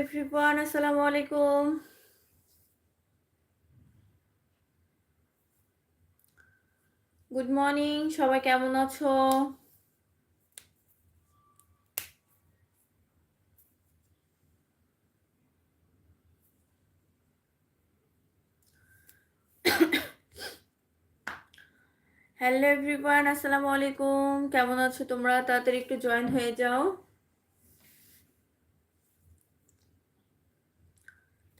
Everyone আসসালামু আলাইকুম good morning সবাই কেমন আছো? হ্যালো এভরিওয়ান আসসালামু আলাইকুম কেমন আছো তোমরা? তাড়াতাড়ি একটু জয়েন হয়ে যাও।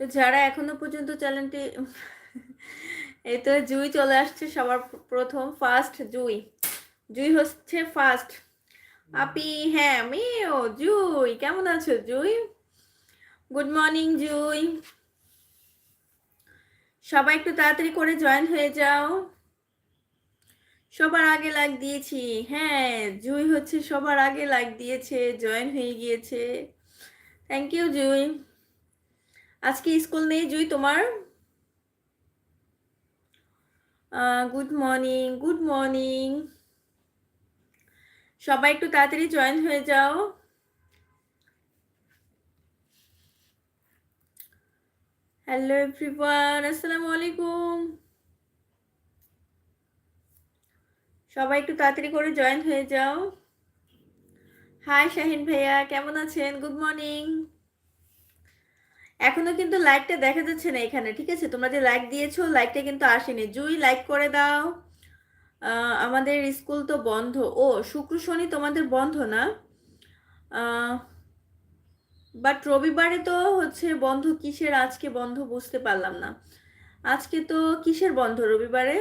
তো যারা এখনও পর্যন্ত চ্যানেলটি, এই তো জুই চলে আসছে সবার প্রথম ফার্স্ট জুই। জুই হচ্ছে ফার্স্ট আপি হ্যাঁ আমিও, জুই, কেমন আছো জুই? গুড মর্নিং জুই। সবাই একটু তাড়াতাড়ি করে জয়েন হয়ে যাও। সবার আগে লাইক দিয়েছি। হ্যাঁ জুই হচ্ছে সবার আগে লাইক দিয়েছে জয়েন হয়ে গিয়েছে। Thank you Jui. আজকে স্কুল নেই, জুই তোমার? গুড মর্নিং গুড মর্নিং সবাই একটু তাড়াতাড়ি জয়েন হয়ে যাও। হ্যালো এভরিওয়ান আসসালামু আলাইকুম। সবাই একটু তাড়াতাড়ি করে জয়েন হয়ে যাও। হাই শাহিন ভাইয়া, কেমন আছেন? গুড মর্নিং এখনও কিন্তু লাইকটা দেখা যাচ্ছে না এখানে, ঠিক আছে? তোমরা যে লাইক দিয়েছ লাইকটা কিন্তু আসেনি। জুই লাইক করে দাও। আমাদের স্কুল তো বন্ধ। ও, শুক্র শনি তোমাদের বন্ধ না? বাট রবিবারে তো হচ্ছে বন্ধ। কিসের আজকে বন্ধ বুঝতে পারলাম না। আজকে তো কিসের বন্ধ রবিবারে?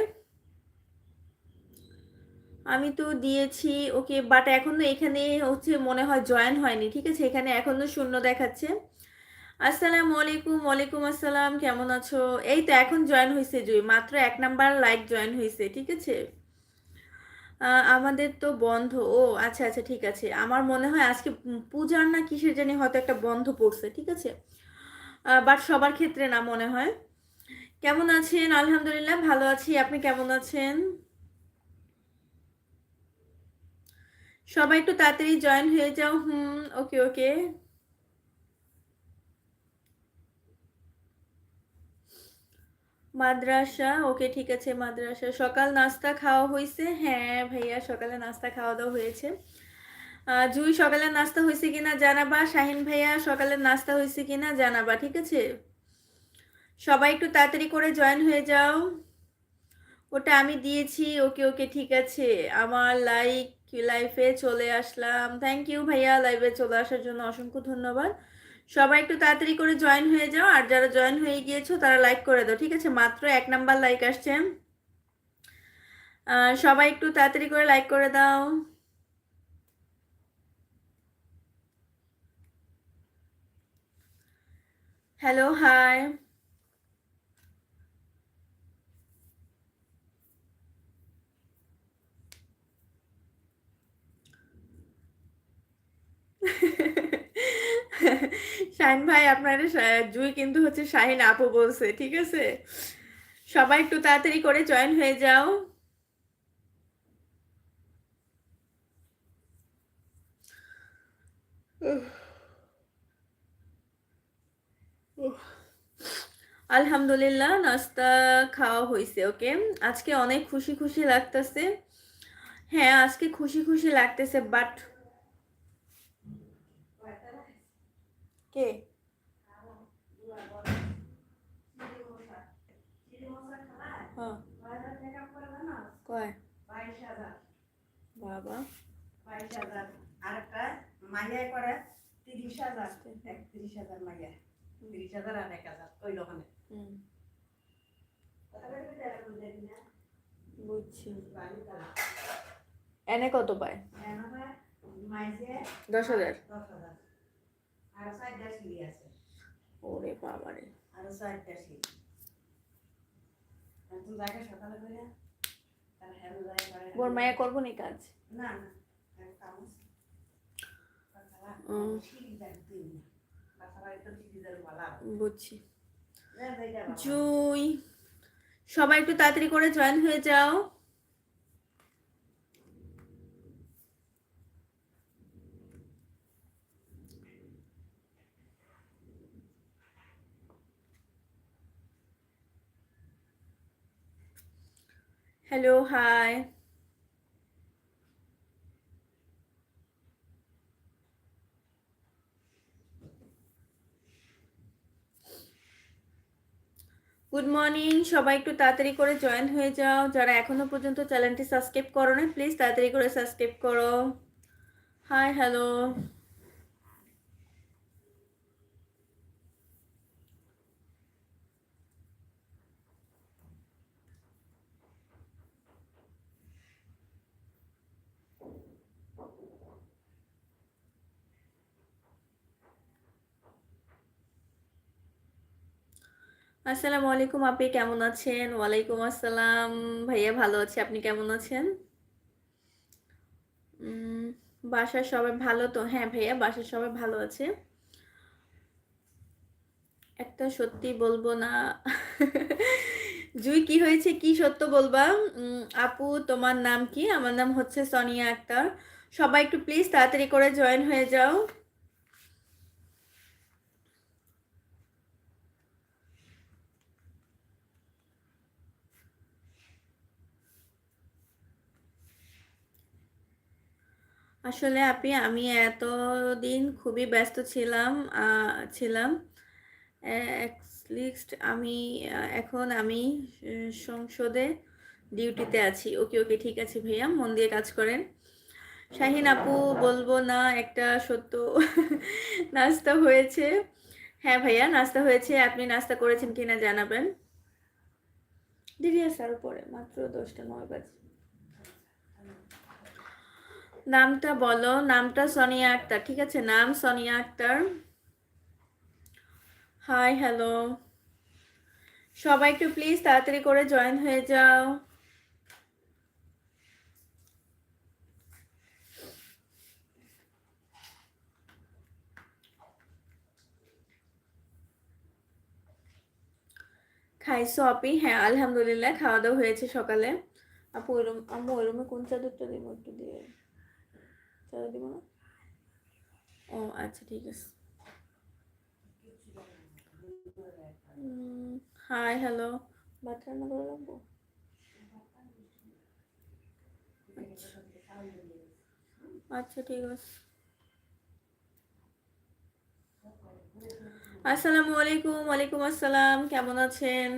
আমি তো দিয়েছি ওকে বাট এখনও এখানে হচ্ছে মনে হয় জয়েন হয়নি, ঠিক আছে? এখানে এখনও শূন্য দেখাচ্ছে। আসসালামু আলাইকুম, ওয়ালাইকুম আসসালাম, কেমন আছো? এই তো এখন জয়েন হয়েছে জুই, মাত্র এক নাম্বার লাইক জয়েন হয়েছে ঠিক আছে? আমাদের তো বন্ধ, ও আচ্ছা আচ্ছা ঠিক আছে। আমার মনে হয় আজকে পূজার না কিসের জানি হয়তো একটা বন্ধ পড়ছে, ঠিক আছে? বাট সবার ক্ষেত্রে না মনে হয়। কেমন আছেন? আলহামদুলিল্লাহ, ভালো আছি। আপনি কেমন আছেন? সবাই একটু তাড়াতাড়ি জয়েন হয়ে যাও, হুম ওকে ওকে মাদ্রাসা, ওকে ঠিক আছে মাদ্রাসা। সকাল নাস্তা খাওয়া হয়েছে হ্যাঁ ভাইয়া, সকালে নাস্তা খাওয়া দাওয়া হয়েছে। জুই, সকালে নাস্তা হয়েছে কিনা জানাবা? শাহিন ভাইয়া, সকালে নাস্তা হয়েছে কিনা জানাবা, ঠিক আছে? সবাই একটু তাড়াতাড়ি করে জয়েন হয়ে যাও। ওটা আমি দিয়েছি, ওকে ওকে, ঠিক আছে। আমার লাইক, লাইফে চলে আসলাম। থ্যাংক ইউ ভাইয়া, লাইভে চলে আসার জন্য অসংখ্য ধন্যবাদ। সবাই একটু তাড়াতাড়ি করে জয়েন হয়ে যাও, আর যারা জয়েন হয়ে গিয়েছো তারা লাইক করে দাও, ঠিক আছে? মাত্র এক নাম্বার লাইক আসছে। সবাই একটু তাড়াতাড়ি করে লাইক করে দাও। হ্যালো হাই শাহিন ভাই, আপনার জুই কিন্তু হচ্ছে শাহিন আপু বলছে, ঠিক আছে? সবাই একটু তাড়াতাড়ি করে জয়েন হয়ে যাও। আলহামদুলিল্লাহ, নাস্তা খাওয়া হয়েছে ওকে? আজকে অনেক খুশি খুশি লাগতেছে। হ্যাঁ আজকে খুশি খুশি লাগতেছে বাট কে? হ্যাঁ। কয়? বাবা। বাইশ হাজার আর একটা মাইয়ায় করে তিরিশ হাজার একত্রিশ হাজার মাইয়া তিরিশ হাজার আর এক হাজার ওই দোকানে বুঝছি এনে কত পায় দশ হাজার। দশ হাজার। আর চারটা সিঁড়ি আছে। ওরে বাবারে। আরও চারটা সিঁড়ি। তুমি যাকে সকালে করে তার হেরো যায় করে বোর মায়া করব নি কাজ? না না আর কাম আছে হুম। সিঁড়ি বুঝছি। জুই। সবাই একটু তাড়াতাড়ি করে জয়েন হয়ে যাও। হ্যালো হাই গুড মর্নিং সবাই একটু তাড়াতাড়ি করে জয়েন হয়ে যাও। যারা এখনও পর্যন্ত চ্যানেলটি সাবস্ক্রাইব করো না প্লিজ তাড়াতাড়ি করে সাবস্ক্রাইব করো। হাই হ্যালো আসসালামু আলাইকুম আপনি কেমন আছেন? ওয়ালাইকুম আসসালাম। ভাইয়া ভালো আছি, আপনি কেমন আছেন? বাসার সবাই ভালো তো? হ্যাঁ ভাইয়া, বাসার সবাই ভালো আছে। একটা সত্যি বলব না। জুই, কি হয়েছে? কি সত্য বলবা? আপু, তোমার নাম কি? আমার নাম হচ্ছে সোনিয়া আক্তার। সবাই একটু প্লিজ তাড়াতাড়ি করে জয়েন হয়ে যাও। আসলে আপনি, আমি এতদিন খুবই ব্যস্ত ছিলাম ছিলাম। লিস্ট আমি, এখন আমি সংসদে ডিউটিতে আছি। ওকে ওকে, ঠিক আছে ভাইয়া, মন দিয়ে কাজ করেন। শাহিন আপু, বলব না, একটা সত্য নাস্তা হয়েছে। হ্যাঁ ভাইয়া, নাস্তা হয়েছে। আপনি নাস্তা করেছেন কিনা জানাবেন। দেরি আছে আরও পরে মাত্র দশটা, নয় বাজে। নামটা বলো, নামটা সোনিয়া আক্তার, ঠিক আছে? নাম সোনিয়া আক্তার। হাই হ্যালো সবাই একটু প্লিজ তাড়াতাড়ি করে জয়েন হয়ে যাও। খাইছো আপি? হ্যাঁ আলহামদুলিল্লাহ খাওয়া দাওয়া হয়েছে সকালে। আপু, ওই রুম আম্মু, ওই রুমে কোন চাদরটা দিব একটু দিয়ে? চাদর দিব না? ও আচ্ছা ঠিক আছে। হাই হ্যালো ভাত রান্না করে রাখব? আচ্ছা ঠিক আছে। আসসালামু আলাইকুম, ওয়ালাইকুম আসসালাম, কেমন আছেন?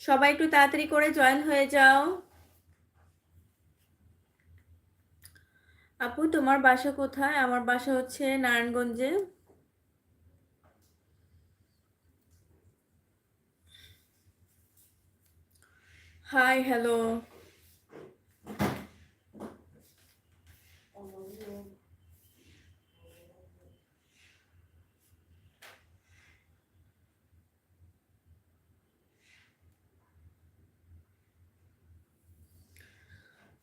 সবাই একটু তাড়াতাড়ি করে জয়েন হয়ে যাও। আপু তোমার বাসা কোথায়? আমার বাসা হচ্ছে নারায়ণগঞ্জে। Hi hello.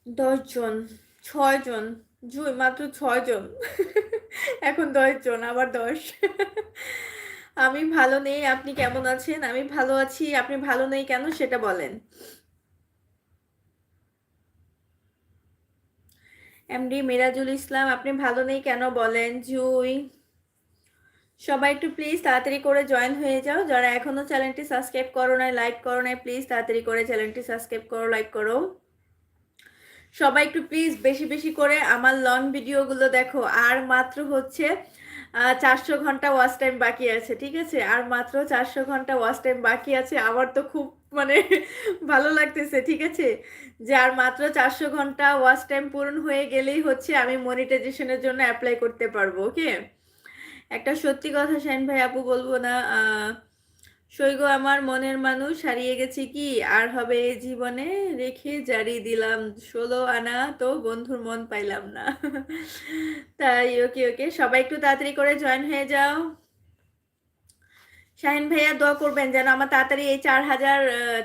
দশজন ছয়জন জুই মাত্র ছয়জন এখন দশজন আবার দশ। আমি ভালো নেই, আপনি কেমন আছেন? আমি ভালো আছি, আপনি ভালো নেই কেন সেটা বলেন। এমডি মিরাজুল ইসলাম, আপনি ভালো নেই কেন বলেন? জুই সবাই একটু প্লিজ তাড়াতাড়ি করে জয়েন হয়ে যাও। যারা এখনও চ্যানেলটি সাবস্ক্রাইব করো নাই লাইক করো নাই প্লিজ তাড়াতাড়ি করে চ্যানেলটি সাবস্ক্রাইব করো লাইক করো। সবাই একটু প্লিজ বেশি বেশি করে আমার লং ভিডিওগুলো দেখো। আর মাত্র হচ্ছে চারশো ঘণ্টা ওয়াচ টাইম বাকি আছে, ঠিক আছে? আর মাত্র চারশো ঘণ্টা ওয়াচ টাইম বাকি আছে, আমার তো খুব মানে ভালো লাগতেছে, ঠিক আছে? যে আর মাত্র চারশো ঘণ্টা ওয়াচ টাইম পূরণ হয়ে গেলেই হচ্ছে আমি মনিটাইজেশনের জন্য অ্যাপ্লাই করতে পারব ওকে একটা সত্যি কথা, শাইন ভাই আপু বলব না সৈগ আমার মনের মানুষ হারিয়ে গেছে কি? আর হবে এই জীবনে? রেখে জারি দিলাম। ষোলো আনা তো বন্ধুর মন পাইলাম না। তাই ওকে ওকে, সবাই একটু তাড়াতাড়ি করে জয়েন হয়ে যাও। শাহিন ভাইয়া দোয়া করবেন যেন আমার তাড়াতাড়ি এই চার হাজার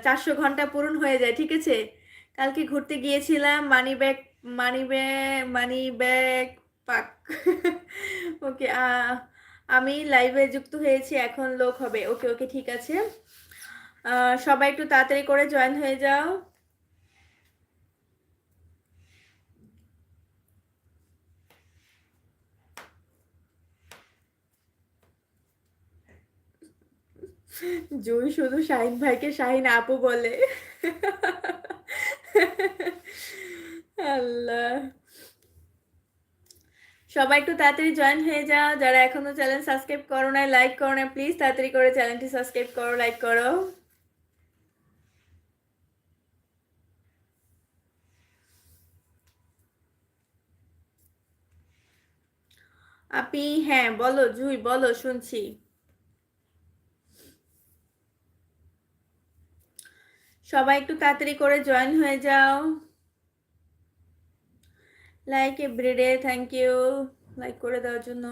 চারশো ঘণ্টা পূরণ হয়ে যায়, ঠিক আছে? কালকে ঘুরতে গিয়েছিলাম money bag money bag money bag পাক। ওকে আমি লাইভে যুক্ত হয়েছি, এখন লোক হবে। ওকে ওকে, ঠিক আছে। সবাই একটু তাড়াতাড়ি করে জয়েন হয়ে যাও। জুই শুধু শাহিন ভাইকে শাহিন আপু বলে। আল্লাহ। সবাই একটু তাড়াতাড়ি জয়েন হয়ে যাও। যারা এখনও চ্যানেল সাবস্ক্রাইব করো না লাইক করো না প্লিজ তাড়াতাড়ি করে চ্যানেলটি সাবস্ক্রাইব করো লাইক করো। আপি হ্যাঁ বলো, জুই, বলো, শুনছি। সবাই একটু তাড়াতাড়ি করে জয়েন হয়ে যাও। Like everyday thank you like করে দেওয়ার জন্য।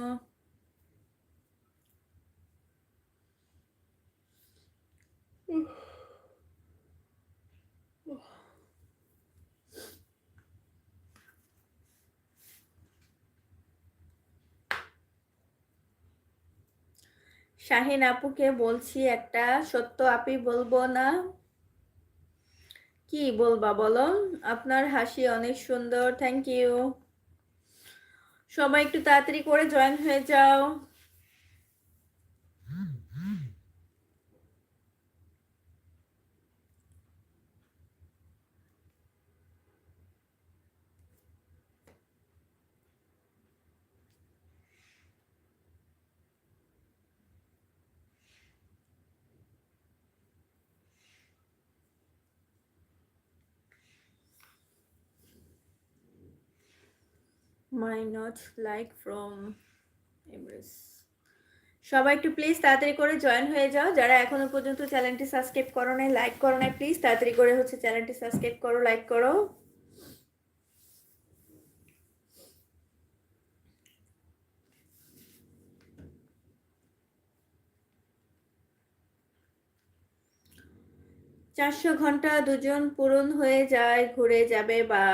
শাহিন আপুকে বলছি একটা সত্য, আপি বলব না। কি বলবা বলো? আপনার হাসি অনেক সুন্দর থ্যাংক ইউ সবাই একটু তাড়াতাড়ি করে জয়েন হয়ে যাও। মাই নট লাইক ফ্রম এমরেস সবাই একটু প্লিজ তাড়াতাড়ি করে জয়েন হয়ে যাও। যারা এখনও পর্যন্ত চ্যানেলটি সাবস্ক্রাইব করো নাই লাইক করো নাই প্লিজ তাড়াতাড়ি করে হচ্ছে চ্যানেলটি সাবস্ক্রাইব করো লাইক করো। চারশো ঘণ্টা দুজন পূরণ হয়ে যায়, ঘুরে যাবে বা,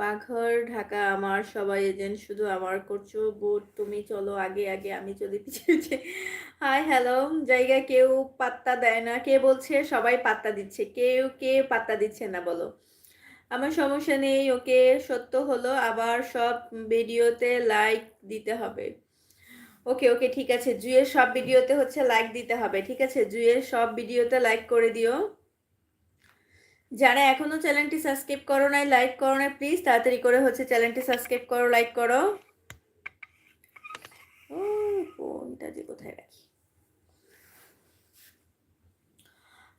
বাঘর ঢাকা আমার সবাই এজেন্ট শুধু আমার করছ বুট, তুমি চলো আগে আগে আমি চলি পিছিয়ে হাই, হ্যালো জায়গা কেউ পাত্তা দেয় না, কে বলছে সবাই পাত্তা দিচ্ছে, কেউ কে পাত্তা দিচ্ছে না বলো। আমার সমস্যা নেই, ওকে সত্য হলো, আবার সব ভিডিওতে লাইক দিতে হবে। ওকে ওকে, ঠিক আছে জুয়ের সব ভিডিওতে হচ্ছে লাইক দিতে হবে, ঠিক আছে জুয়ের সব ভিডিওতে লাইক করে দিও। যারা এখনও চ্যানেলটি সাবস্ক্রাইব করো নাই লাইক করো না প্লিজ তাড়াতাড়ি করে হচ্ছে চ্যানেলটি সাবস্ক্রাইব করো লাইক করো। ও ফোনটা যে কোথায় রাখি?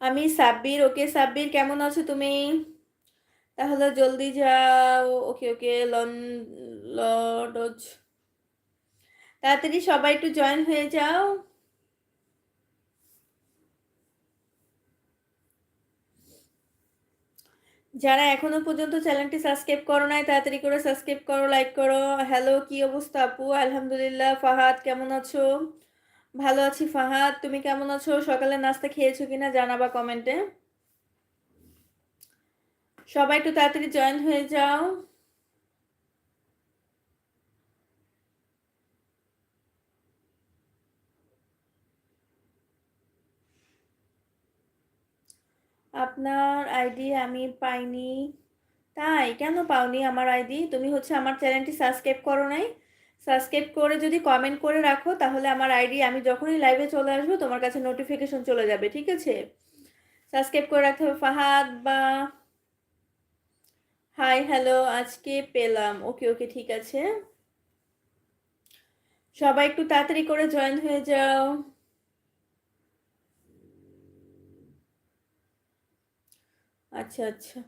আমি সাব্বির, ওকে সাব্বির, কেমন আছো তুমি? তাহলে জলদি যাও। ওকে ওকে, লন লডজ তাড়াতাড়ি সবাই একটু জয়েন হয়ে যাও। যারা এখনও পর্যন্ত চ্যানেলটি সাবস্ক্রাইব করো নাই, তাড়াতাড়ি করে সাবস্ক্রাইব করো, লাইক করো। হ্যালো, কি অবস্থা আপু? আলহামদুলিল্লাহ, ফাহাদ, কেমন আছো? ভালো আছি, ফাহাদ। তুমি কেমন আছো? সকালে নাস্তা খেয়েছো কিনা জানাবা কমেন্টে। সবাই একটু তাড়াতাড়ি জয়েন হয়ে যাও। আপনার আইডি আমি পাইনি। তাই? কেন পাওনি আমার আইডি তুমি হচ্ছে আমার চ্যানেলটি সাবস্ক্রাইব করো নাই। সাবস্ক্রাইব করে যদি কমেন্ট করে রাখো, তাহলে আমার আইডি আমি যখনই লাইভে চলে আসব, তোমার কাছে নোটিফিকেশন চলে যাবে, ঠিক আছে? সাবস্ক্রাইব করে রাখতে হবে ফাহাদ বা হাই হ্যালো আজকে পেলাম। ওকে ওকে ঠিক আছে। সবাই একটু তাড়াতাড়ি করে জয়েন হয়ে যাও। আচ্ছা আচ্ছা।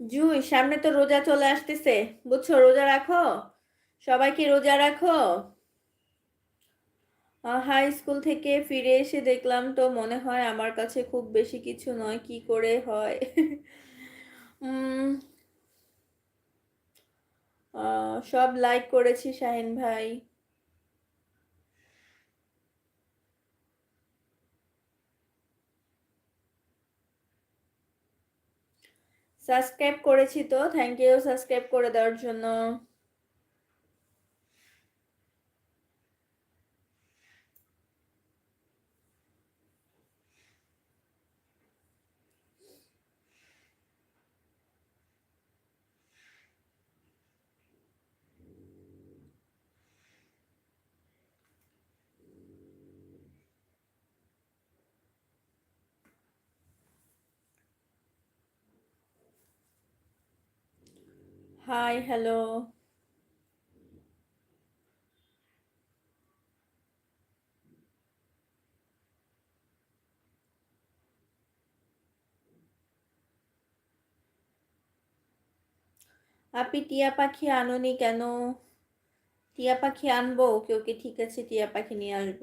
জুই সামনে তো রোজা চলে আসতেছে। বুঝছ রোজা রাখো? সবাইকে রোজা রাখো? হাই স্কুল থেকে ফিরে এসে দেখলাম তো মনে হয় আমার কাছে খুব বেশি কিছু নয়, কি করে হয়? সব লাইক করেছি শাহিন ভাই। সাবস্ক্রাইব করেছি তো থ্যাংক ইউ সাবস্ক্রাইব করে দেওয়ার জন্য। হাই হ্যালো আপনি টিয়া পাখি আনোনি কেন টিয়া পাখি আনব ওকে ওকে ঠিক আছে টিয়া পাখি নিয়ে আসব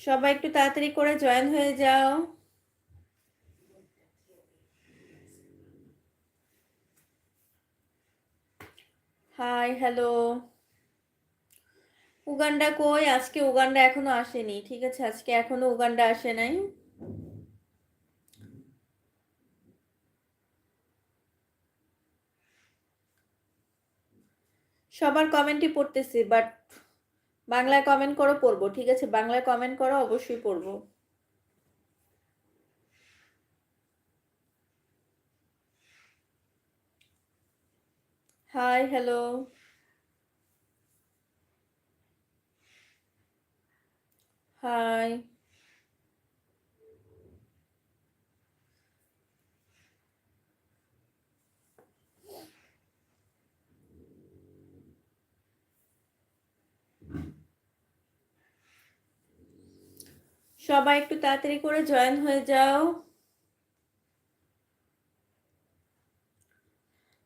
সবাই একটু তাড়াতাড়ি করে জয়েন হয়ে যাও। High, hello. উগান্ডা কই? আজকে উগান্ডা এখনও আসেনি, ঠিক আছে? আজকে এখনও উগান্ডা আসে নাই। সবার কমেন্টই পড়তেছি, বাট বাংলায় কমেন্ট করো পড়ব। ঠিক আছে বাংলায় কমেন্ট করো অবশ্যই পড়ব। হাই হ্যালো হাই সবাই একটু তাড়াতাড়ি করে জয়েন হয়ে যাও।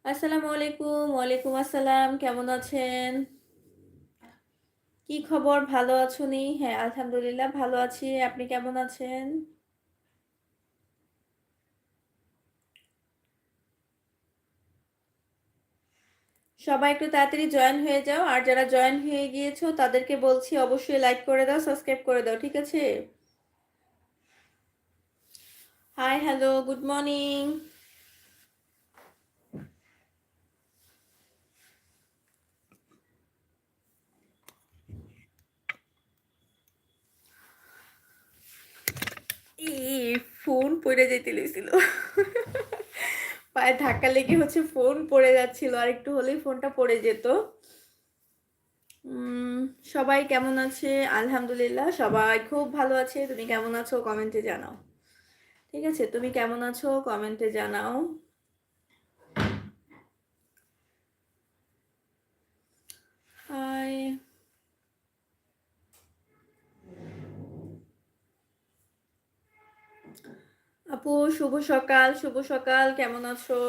আসসালামু আলাইকুম, ওয়ালাইকুম আসসালাম, কেমন আছেন? কি খবর? ভালো আছো নি হ্যাঁ আলহামদুলিল্লাহ, ভালো আছি। আপনি কেমন আছেন? সবাই একটু তাড়াতাড়ি জয়েন হয়ে যাও। আর যারা জয়েন হয়ে গিয়েছো, তাদেরকে বলছি অবশ্যই লাইক করে দাও, সাবস্ক্রাইব করে দাও, ঠিক আছে? Hi hello good morning phone পড়ে যেতে লেছিল পায়ে ধাক্কা লেগে হচ্ছে ফোন পড়ে যাচ্ছিল, আর একটু হলেই ফোনটা পড়ে যেত। সবাই কেমন আছে? আলহামদুলিল্লাহ, সবাই খুব ভালো আছে। তুমি কেমন আছো? কমেন্টে জানাও। ঠিক আছে, তুমি কেমন আছো? কমেন্টে জানাও। হাই আপু, শুভ সকাল শুভ সকাল, কেমন আছো?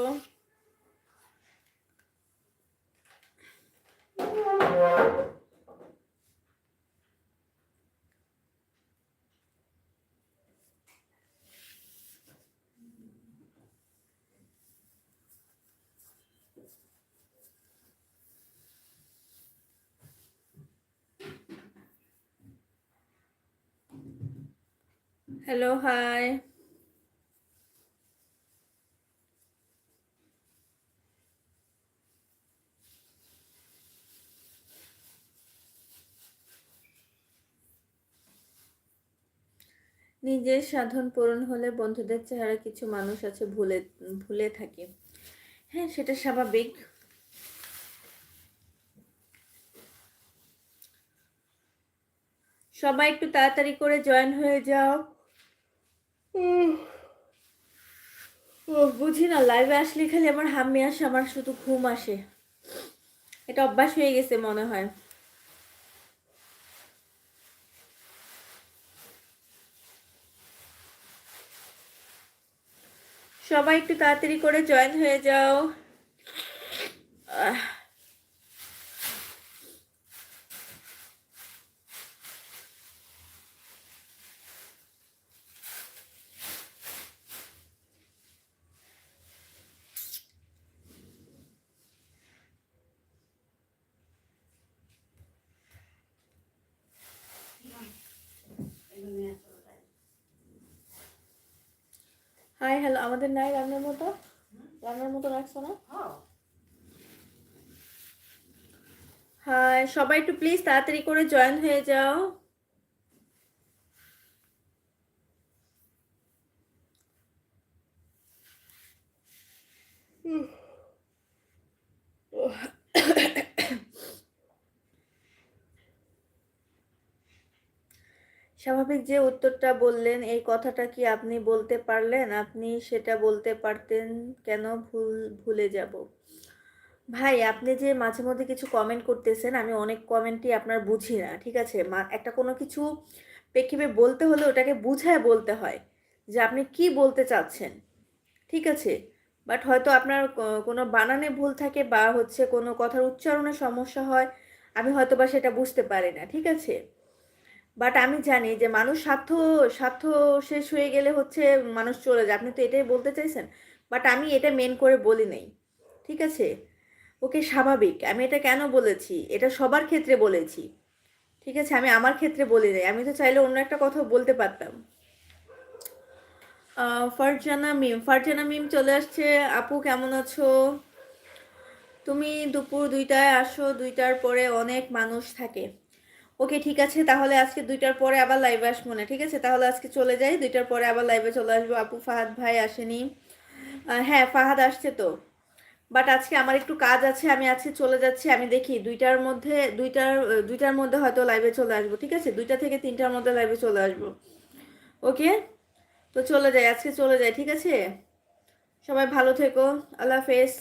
হ্যালো হাই নিজের সাধন পূরণ হলে বন্ধুদের চেহারা কিছু মানুষ আছে ভুলে ভুলে থাকে। হ্যাঁ সেটা স্বাভাবিক। সবাই একটু তাড়াতাড়ি করে জয়েন হয়ে যাও। ও বুঝি না লাইভে আসলে খালি আমার আসে, আমার শুধু ঘুম আসে। এটা অভ্যাস হয়ে গেছে মনে হয়। সবাই একটু তাড়াতাড়ি করে জয়েন হয়ে যাও। হ্যালো আমাদের নাই রান্নার মতো। রান্নার মতো রাখছো না? হ্যাঁ। সবাই একটু প্লিজ তাড়াতাড়ি করে জয়েন হয়ে যাও। স্বাভাবিক যে উত্তরটা বললেন, এই কথাটা কি আপনি বলতে পারলেন? আপনি সেটা বলতে পারতেন কেন? ভুল, ভুলে যাব। ভাই, আপনি যে মাঝে মধ্যে কিছু কমেন্ট করতেছেন, আমি অনেক কমেন্টই আপনার বুঝি না, ঠিক আছে? একটা কোনো কিছু প্রেক্ষিপে বলতে হলে ওটাকে বুঝায় বলতে হয় যে আপনি কি বলতে চাচ্ছেন, ঠিক আছে? বাট হয়তো আপনার কোনো বানানে ভুল থাকে বা হচ্ছে কোনো কথার উচ্চারণে সমস্যা হয়, আমি হয়তো বা সেটা বুঝতে পারি না, ঠিক আছে? বাট আমি জানি যে মানুষ স্বার্থ স্বার্থ শেষ হয়ে গেলে হচ্ছে মানুষ চলে যায়। আপনি তো এটাই বলতে চাইছেন। বাট আমি এটা মেন করে বলি নাই। ঠিক আছে? ওকে স্বাভাবিক। আমি এটা কেন বলেছি? এটা সবার ক্ষেত্রে বলেছি। ঠিক আছে? আমি আমার ক্ষেত্রে বলি নাই। আমি তো চাইলে অন্য একটা কথা বলতে পারতাম। ফারজানা মিম। ফারজানা মিম চলে আসছে। আপু, কেমন আছো? তুমি দুপুর দুইটায় আসো। দুইটার পরে অনেক মানুষ থাকে। ওকে, ঠিক আছে, তাহলে আজকে দুইটার পরে আবার লাইভে আসব না, ঠিক আছে? তাহলে আজকে চলে যাই, দুইটার পরে আবার লাইভে চলে আসব। আপু, ফাহাদ ভাই আসেনি। হ্যাঁ ফাহাদ আসছে তো। বাট আজকে আমার একটু কাজ আছে, আমি আজকে চলে যাচ্ছি, আমি দেখি দুইটার মধ্যে, দুইটার দুইটার মধ্যে হয়তো লাইভে চলে আসব, ঠিক আছে? দুইটা থেকে তিনটার মধ্যে লাইভে চলে আসব। ওকে? তো চলে যাই, আজকে চলে যাই, ঠিক আছে? সবাই ভালো থেকো, আল্লাহ হাফেজ।